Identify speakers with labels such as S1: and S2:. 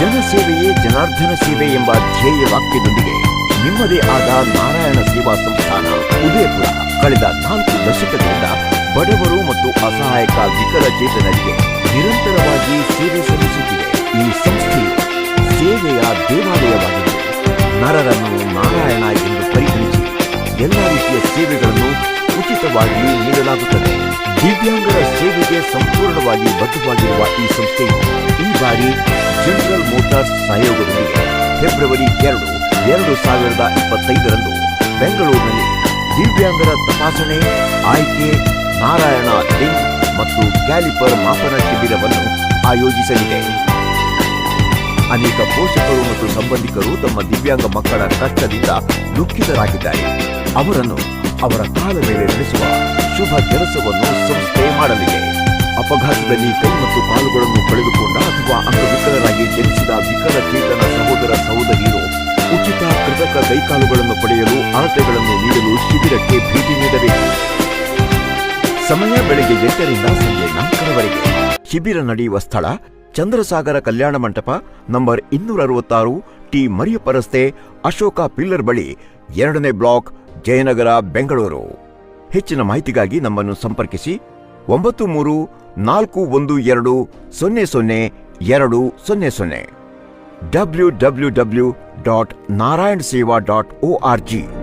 S1: ಜನಸೇವೆಯೇ ಜನಾರ್ದನ ಸೇವೆ ಎಂಬ ಧ್ಯೇಯ ವಾಕ್ಯದೊಂದಿಗೆ ನಿಮ್ಮದೇ ಆದ ನಾರಾಯಣ ಸೇವಾ ಸಂಸ್ಥಾನ ಉದಯಪುರ. ಕಳೆದ ನಾಲ್ಕು ದಶಕಗಳಿಂದ ಬಡವರು ಮತ್ತು ಅಸಹಾಯಕ ವಿಕಲಚೇತನರಿಗೆ ನಿರಂತರವಾಗಿ ಸೇವೆ ಸಲ್ಲಿಸುತ್ತಿದೆ. ಈ ಸಂಸ್ಥೆಯು ಸೇವೆಯ ದೇವಾಲಯವಾಗಿದ್ದು ನರರನ್ನು ನಾರಾಯಣ ಎಂದು ಪರಿಗಣಿಸಿ ಎಲ್ಲ ರೀತಿಯ ಸೇವೆಗಳನ್ನು ಉಚಿತವಾಗಿ ನೀಡಲಾಗುತ್ತದೆ. ದಿವ್ಯಾಂಗರ ಸೇವೆಗೆ ಸಂಪೂರ್ಣವಾಗಿ ಬದ್ಧವಾಗಿರುವ ಈ ಸಂಸ್ಥೆಯು ಈ ಬಾರಿ ಜನರಲ್ ಮೋಟಾರ್ಸ್ ಸಹಯೋಗದಲ್ಲಿ ಫೆಬ್ರವರಿ ಎರಡು ಎರಡು ಸಾವಿರದ ಇಪ್ಪತ್ತೈದರಂದು ಬೆಂಗಳೂರಿನಲ್ಲಿ ದಿವ್ಯಾಂಗರ ತಪಾಸಣೆ, ಆಯ್ಕೆ, ನಾರಾಯಣ ಲಿಂಗ್ ಮತ್ತು ಕ್ಯಾಲಿಪರ್ ಮಾಪನ ಶಿಬಿರವನ್ನು ಆಯೋಜಿಸಲಿದೆ. ಅನೇಕ ಪೋಷಕರು ಮತ್ತು ಸಂಬಂಧಿಕರು ತಮ್ಮ ದಿವ್ಯಾಂಗ ಮಕ್ಕಳ ಕಷ್ಟದಿಂದ ದುಃಖಿತರಾಗಿದ್ದಾರೆ. ಅವರನ್ನು ಅವರ ಕಾಲ ಮೇಲೆ ನಡೆಸುವ ಶುಭ ಕೆಲಸವನ್ನು ಸಂಸ್ಥೆ ಮಾಡಲಿದೆ. ಅಪಘಾತದಲ್ಲಿ ಕೈ ಮತ್ತು ಕಾಲುಗಳನ್ನು ಕಳೆದುಕೊಂಡ ಉಚಿತ ಕೃತಕ ಕೈಕಾಲುಗಳನ್ನು ಪಡೆಯಲು ಅಳತೆಗಳನ್ನು ನೀಡಲು ಶಿಬಿರಕ್ಕೆ ಭೇಟಿ ನೀಡಬೇಕು. ಸಮಯ ಬೆಳಗ್ಗೆ ಎಂಟರಿಂದ ಸಂಜೆ ನಾಲ್ಕರವರೆಗೆ. ಶಿಬಿರ ನಡೆಯುವ ಸ್ಥಳ ಚಂದ್ರಸಾಗರ ಕಲ್ಯಾಣ ಮಂಟಪ ನಂಬರ್ ಇನ್ನೂರ ಅರವತ್ತಾರು ಟಿ ಮರಿಯಪ್ಪ ರಸ್ತೆ ಅಶೋಕ ಪಿಲ್ಲರ್ ಬಳಿ ಎರಡನೇ ಬ್ಲಾಕ್ ಜಯನಗರ, ಬೆಂಗಳೂರು. ಹೆಚ್ಚಿನ ಮಾಹಿತಿಗಾಗಿ ನಮ್ಮನ್ನು ಸಂಪರ್ಕಿಸಿ ಒಂಬತ್ತು ಮೂರು ನಾಲ್ಕು ಒಂದು ಎರಡು ಸೊನ್ನೆ ಸೊನ್ನೆ ಎರಡು ಸೊನ್ನೆ ಸೊನ್ನೆ. www.narayanseva.org.